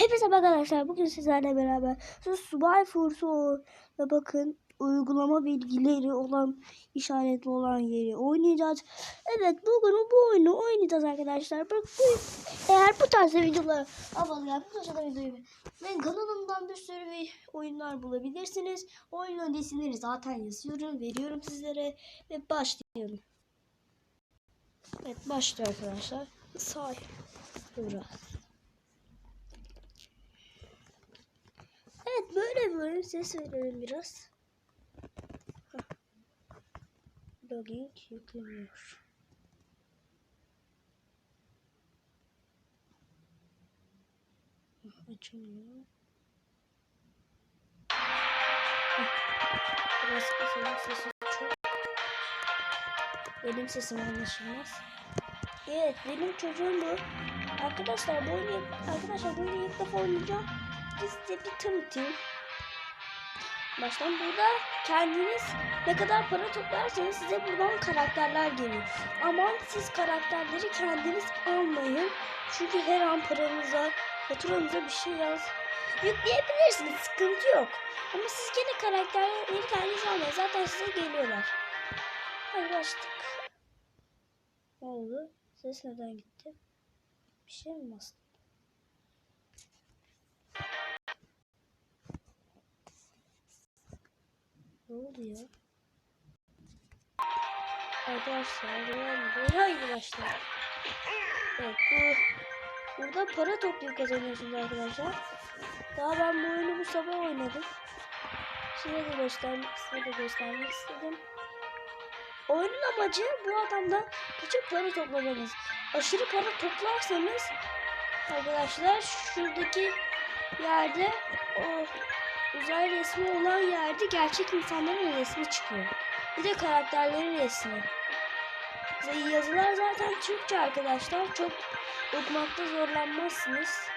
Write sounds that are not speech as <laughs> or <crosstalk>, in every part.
Hepinize arkadaşlar. Bugün sizlerle beraber Subay Force'u ve bakın uygulama bilgileri olan işaretli olan yeri oynayacağız. Evet bugün bu oyunu oynayacağız arkadaşlar. Bak bu, eğer bu tarz videolar abone yapın da videoyu ben kanalımdan bir sürü bir oyunlar bulabilirsiniz. Oyun öncesileri zaten yazıyorum, veriyorum sizlere ve başlayalım. Evet başlıyor arkadaşlar. Say. Biraz. Evet böyle böyle ses verelim biraz. Hah. Logging yükleniyor. Açılmıyor. Biraz kısalım sesi çok. Benim sesim anlaşılmaz. Evet benim çocuğum bu. Arkadaşlar bu oyunu arkadaşlar bu oyunu ilk defa oynayacağım. Bir tanıtayım. Baştan burada kendiniz ne kadar para toplarsanız size buradan karakterler geliyor. Ama siz karakterleri kendiniz almayın. Çünkü her an paranıza, faturanıza bir şey yaz. Yükleyebilirsiniz, sıkıntı yok. Ama siz gene karakterleri kendiniz almayın. Zaten size geliyorlar. Hadi başladık. Ne oldu? Ses neden gitti? Bir şey mi bastı? Oldu? Arkadaşlar devam Haydi başlayalım. Evet bu burada para toplayıp kazanıyorsunuz arkadaşlar. Daha ben bu oyunu bu sabah oynadım. Size de göstermek, size de göstermek istedim. Oyunun amacı bu adamdan küçük para toplamanız. Aşırı para toplarsanız arkadaşlar şuradaki yerde o uzay resmi olan yerde gerçek insanların resmi çıkıyor. Bir de karakterlerin resmi. Yazılar zaten Türkçe arkadaşlar. Çok okumakta zorlanmazsınız.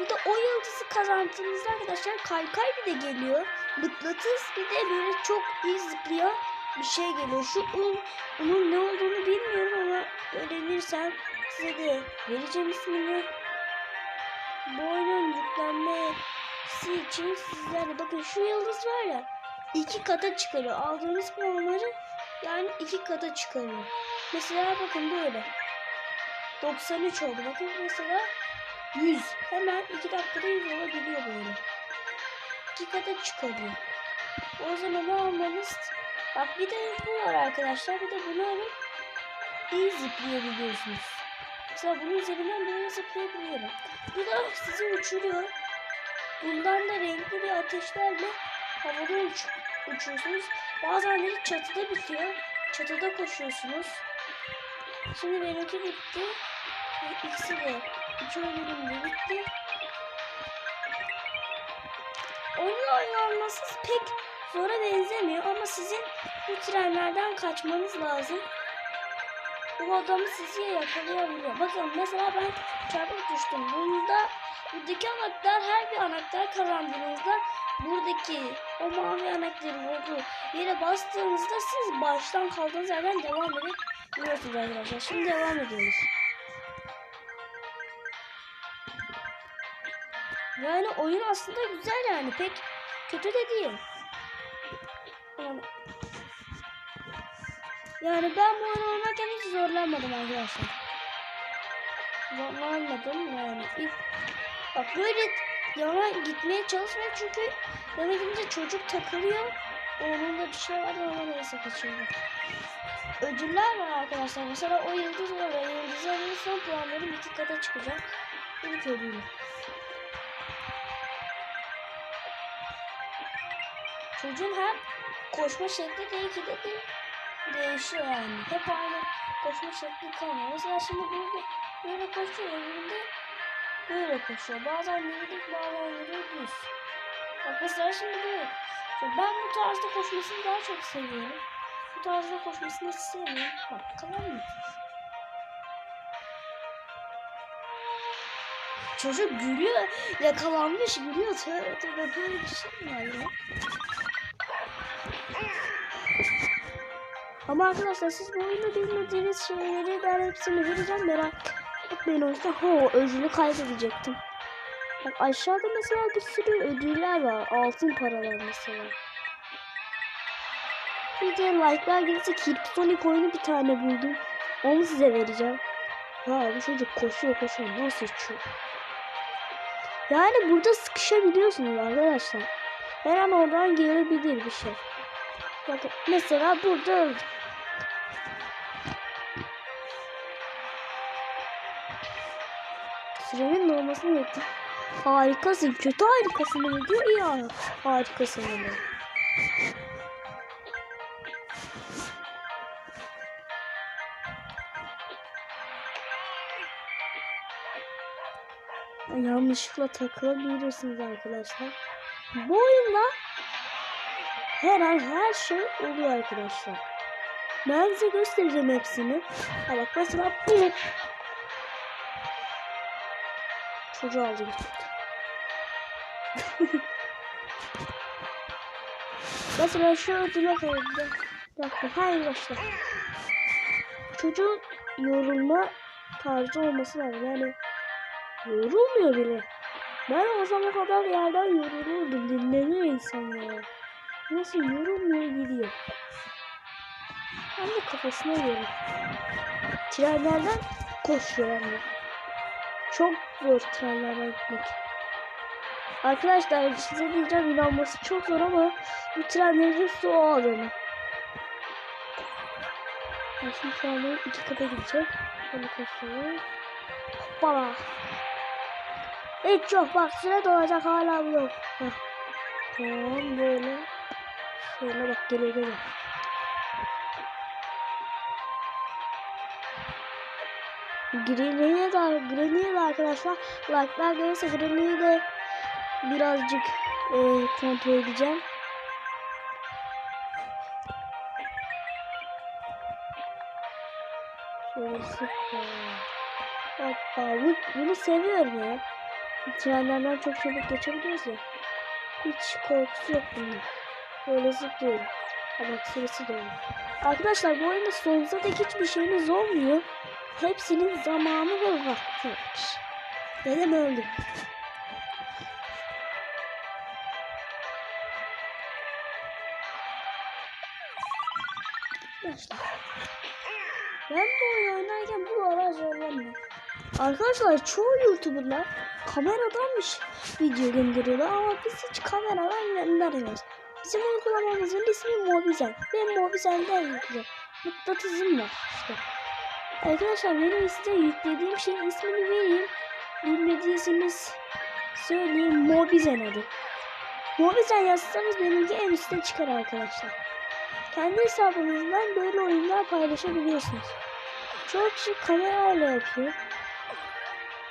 Bir de o yıldızı kazandığınızda arkadaşlar kaykay bir de geliyor. Mıknatıs bir de böyle çok iyi zıplayan bir şey geliyor. Şu un, unun ne olduğunu bilmiyorum ama öğrenirsem size de vereceğim ismini. Bu oyunun yüklenmesi için sizlerle bakın şu yıldız var ya iki kata çıkarıyor. Aldığınız puanları yani iki kata çıkarıyor. Mesela bakın böyle. 93 oldu. Bakın mesela 100. Hemen 2 dakikada 100 olabiliyor böyle. 2 kata çıkarıyor. O zaman almanız? Bak bir de bu var arkadaşlar. Bir de bunu alıp iyi zıplayabiliyorsunuz. Mesela bunun üzerinden böyle zıplayabiliyorum. Bu da sizi uçuruyor. Bundan da renkli bir ateşlerle havada uç uçuyorsunuz. Bazenleri çatıda bitiyor. Çatıda koşuyorsunuz. Şimdi benimki bitti. İkisi de üç oyunum da bitti. Oyun oynanması pek zora benzemiyor ama sizin bu trenlerden kaçmanız lazım. Bu adamı sizi yakalayabiliyor. Bakın mesela ben çarpıp düştüm. Bunda buradaki anahtar her bir anahtar kazandığınızda buradaki o mavi anahtarın olduğu yere bastığınızda siz baştan kaldığınız yerden devam edebiliyorsunuz arkadaşlar. Şimdi devam ediyoruz. Yani oyun aslında güzel yani pek kötü de değil. Yani, yani ben bu oyunu oynarken hiç zorlanmadım arkadaşlar. Zorlanmadım yani. İlk, bak böyle yana gitmeye çalışmayın çünkü yana gidince çocuk takılıyor. Onun da bir şey var ama neyse kaçırdım. Ödüller var arkadaşlar. Mesela o yıldız var. O yıldızı alırsan puanlarım iki kata çıkacak. İlk ödülü. Çocuğun hem koşma şekli belki de, de değişiyor yani. Hep aynı koşma şekli kalmıyor. Mesela şimdi böyle, böyle koşuyor, öbüründe böyle koşuyor. Bazen yürüdük, bazen yürüdük. Bak mesela şimdi böyle. Ben bu tarzda koşmasını daha çok seviyorum. Bu tarzda koşmasını hiç sevmiyorum. Bak kalan mı? Çocuk gülüyor. Yakalanmış gülüyor. Tövbe böyle bir şey mi var ya? Ama arkadaşlar siz bu oyunda bilmediğiniz şeyleri ben hepsini vereceğim merak etmeyin o yüzden. Ho ödülü kaybedecektim. Bak aşağıda mesela bir sürü ödüller var. Altın paralar mesela. Bir de like'lar gelirse Kirp Sonic oyunu bir tane buldum. Onu size vereceğim. Ya bu çocuk koşuyor koşuyor. Nasıl uçuyor? Yani burada sıkışabiliyorsunuz arkadaşlar. Her an oradan gelebilir bir şey. Bakın mesela burada öldüm. Süremin dolmasını bekle. Harikasın. Kötü harikasın mı diyor? İyi ha- harikasın mı? Yanlışlıkla takılabilirsiniz arkadaşlar. Bu oyunda her an her şey oluyor arkadaşlar. Ben size göstereceğim hepsini. Ha bak mesela bu. Çocuğu aldı <laughs> mesela şu ödüle koydu. Bak hayır başla. Çocuğun yorulma tarzı olması lazım. Yani yorulmuyor bile. Ben o zamana kadar yerden yorulurdum. Dinleniyor insan ya. Nasıl yorulmuyor gidiyor. Hem de kafasına göre. Trenlerden koşuyor yani. Çok zor trenlerden gitmek. Arkadaşlar size diyeceğim inanması çok zor ama bu trenlerin hepsi o adamı. Ben şimdi şu anda iki kata gidecek. Onu koşuyor. Hoppala. Hiç yok bak süre dolacak hala bu yok. Heh. Tamam böyle. Şöyle bak geliyor geliyor. Granny'e de, Granny'e de arkadaşlar like'lar gelirse Granny'yi de birazcık e, kontrol edeceğim. Şöyle sıfır. Hoppa bu, bunu seviyorum ya. Trenlerden çok çabuk geçebiliyoruz ya. Hiç korkusu yok bunun. Böyle zıplıyorum. Bak süresi doluyor. Arkadaşlar bu oyunda sonsuza dek hiçbir şeyiniz olmuyor. Hepsinin zamanı ve vakti var. Dedem öldü. Arkadaşlar. Ben bu oyunu oynarken bu aralar zorlanmıyor. Arkadaşlar çoğu YouTuber'lar kameradanmış video gönderiyorlar ama biz hiç kameradan göndermiyoruz. Bizim uygulamamızın ismi Mobizen. Ben Mobizen'den yüklüyorum. Mıknatısım var işte. Arkadaşlar benim size yüklediğim şeyin ismini vereyim. Bilmediyseniz söyleyeyim Mobizen adı. Mobizen yazsanız benimki en üstte çıkar arkadaşlar. Kendi hesabınızdan böyle oyunlar paylaşabiliyorsunuz. Çok kişi kamerayla yapıyor.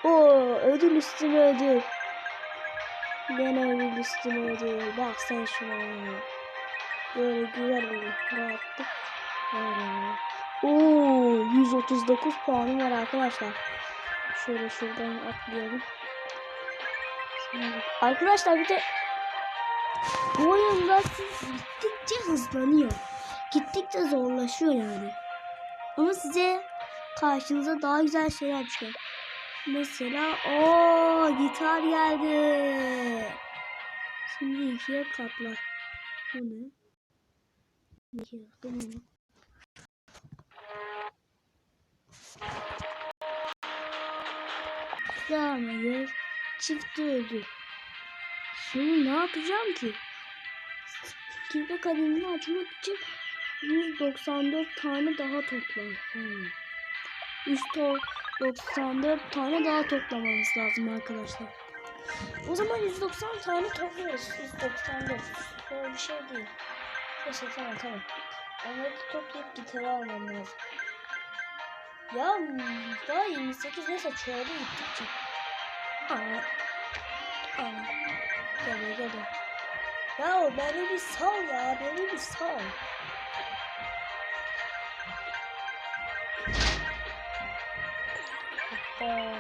O ödül üstüne ödül. Gene ödül üstüne ödül. Bak sen şuna. Böyle güzel bir rahatlık. Böyle. Oo 139 puanım var arkadaşlar. Şöyle şuradan atlayalım. Arkadaşlar bir de bu oyunda gittikçe hızlanıyor. Gittikçe zorlaşıyor yani. Ama size karşınıza daha güzel şeyler çıkıyor. Mesela o gitar geldi. Şimdi ikiye katla. Bu ne? İkiye katla bu ne? Sağmayır. Çift öldü. Şimdi ne yapacağım ki? Kirpe kademini açmak için 194 tane daha toplam. Hmm. 194 tane daha toplamamız lazım arkadaşlar. O zaman 190 tane topluyoruz. 194. Böyle bir şey değil. Neyse tamam tamam. Onları toplayıp gitarı almam lazım. Ya daha 28 neyse çoğaldı gittikçe. Aa. Aa. Geliyor geliyor. Ya beni bir sal ya beni bir sal. Hoppa.